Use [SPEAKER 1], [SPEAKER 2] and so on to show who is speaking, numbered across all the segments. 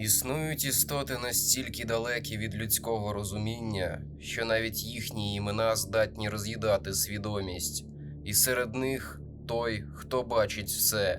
[SPEAKER 1] Існують істоти настільки далекі від людського розуміння, що навіть їхні імена здатні роз'їдати свідомість, і серед них той, хто бачить все,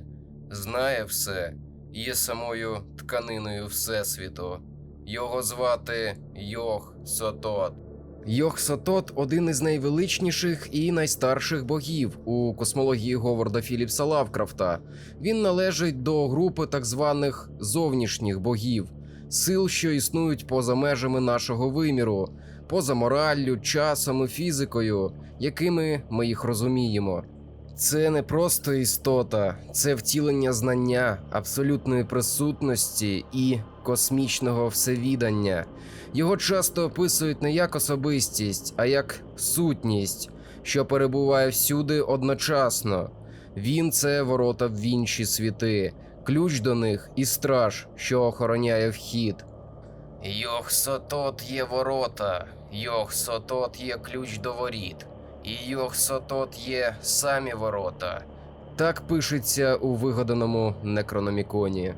[SPEAKER 1] знає все, є самою тканиною Всесвіту. Його звати Йох Сотот. Йох Сотот один із найвеличніших і найстарших богів у космології Говарда Філіпса Лавкрафта. Він належить до групи так званих зовнішніх богів, сил, що існують поза межами нашого виміру, поза мораллю, часом і фізикою, якими ми їх розуміємо. Це не просто істота, це втілення знання, абсолютної присутності і космічного всевідання. Його часто описують не як особистість, а як сутність, що перебуває всюди одночасно. Він це ворота в інші світи, ключ до них і страж, що охороняє вхід. Йохсотот є ворота, Йохсотот є ключ до воріт, і Йохсотот є самі ворота. Так пишеться у вигаданому некрономіконі.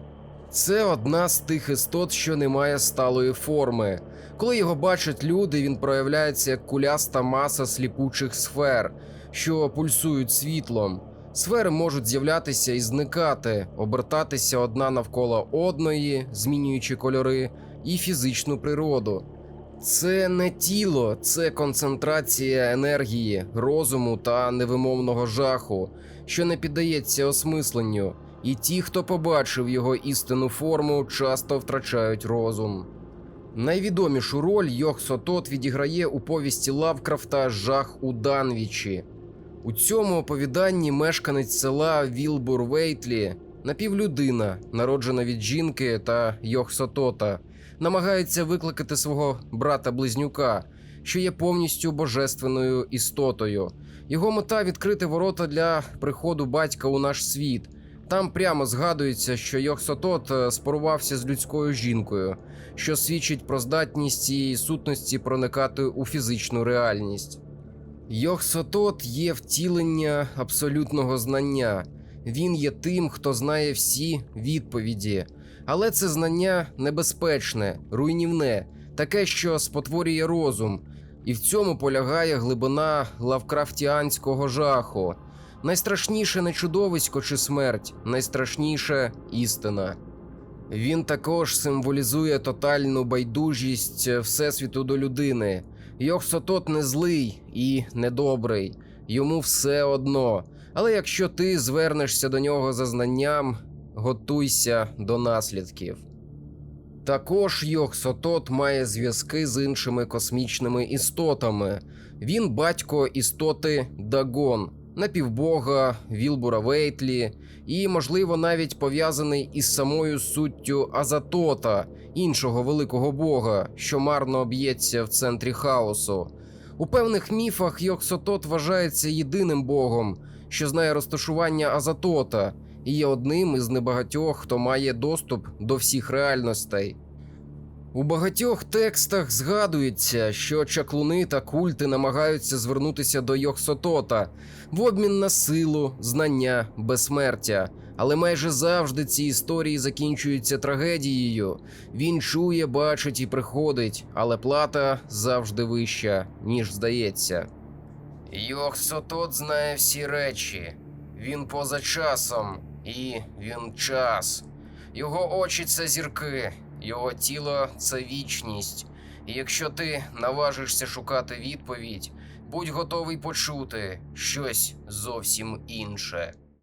[SPEAKER 1] Це одна з тих істот, що не має сталої форми. Коли його бачать люди, він проявляється як куляста маса сліпучих сфер, що пульсують світлом. Сфери можуть з'являтися і зникати, обертатися одна навколо одної, змінюючи кольори і фізичну природу. Це не тіло, це концентрація енергії, розуму та невимовного жаху, що не піддається осмисленню, і ті, хто побачив його істинну форму, часто втрачають розум. Найвідомішу роль Йох Сотот відіграє у повісті Лавкрафта Жах у Данвічі. У цьому оповіданні мешканець села Вілбур Вейтлі, напівлюдина, народжена від жінки та Йохсотота, намагається викликати свого брата-близнюка, що є повністю божественною істотою. Його мета відкрити ворота для приходу батька у наш світ. Там прямо згадується, що Йохсотот е, спорувався з людською жінкою, що свідчить про здатність цієї сутності проникати у фізичну реальність. Йохсотот є втілення абсолютного знання. Він є тим, хто знає всі відповіді. Але це знання небезпечне, руйнівне, таке, що спотворює розум, і в цьому полягає глибина лавкрафтіанського жаху. Найстрашніше не чудовисько чи смерть, найстрашніше істина. Він також символізує тотальну байдужість Всесвіту до людини. Йохсотот не злий і недобрий, йому все одно. Але якщо ти звернешся до нього за знанням, готуйся до наслідків. Також Йохсотот має зв'язки з іншими космічними істотами. Він батько істоти Дагон, напівбога Вілбура Вейтлі, і, можливо, навіть пов'язаний із самою суттю Азатота, іншого великого бога, що марно б'ється в центрі хаосу. У певних міфах Йохсотот вважається єдиним богом, що знає розташування Азатота, і є одним із небагатьох, хто має доступ до всіх реальностей. У багатьох текстах згадується, що чаклуни та культи намагаються звернутися до Йохсотота в обмін на силу, знання, безсмертя. Але майже завжди ці історії закінчуються трагедією. Він чує, бачить і приходить, але плата завжди вища, ніж здається. Йохсотот знає всі речі. Він поза часом, і він час. Його очі це зірки, його тіло це вічність. І якщо ти наважишся шукати відповідь, будь готовий почути щось зовсім інше.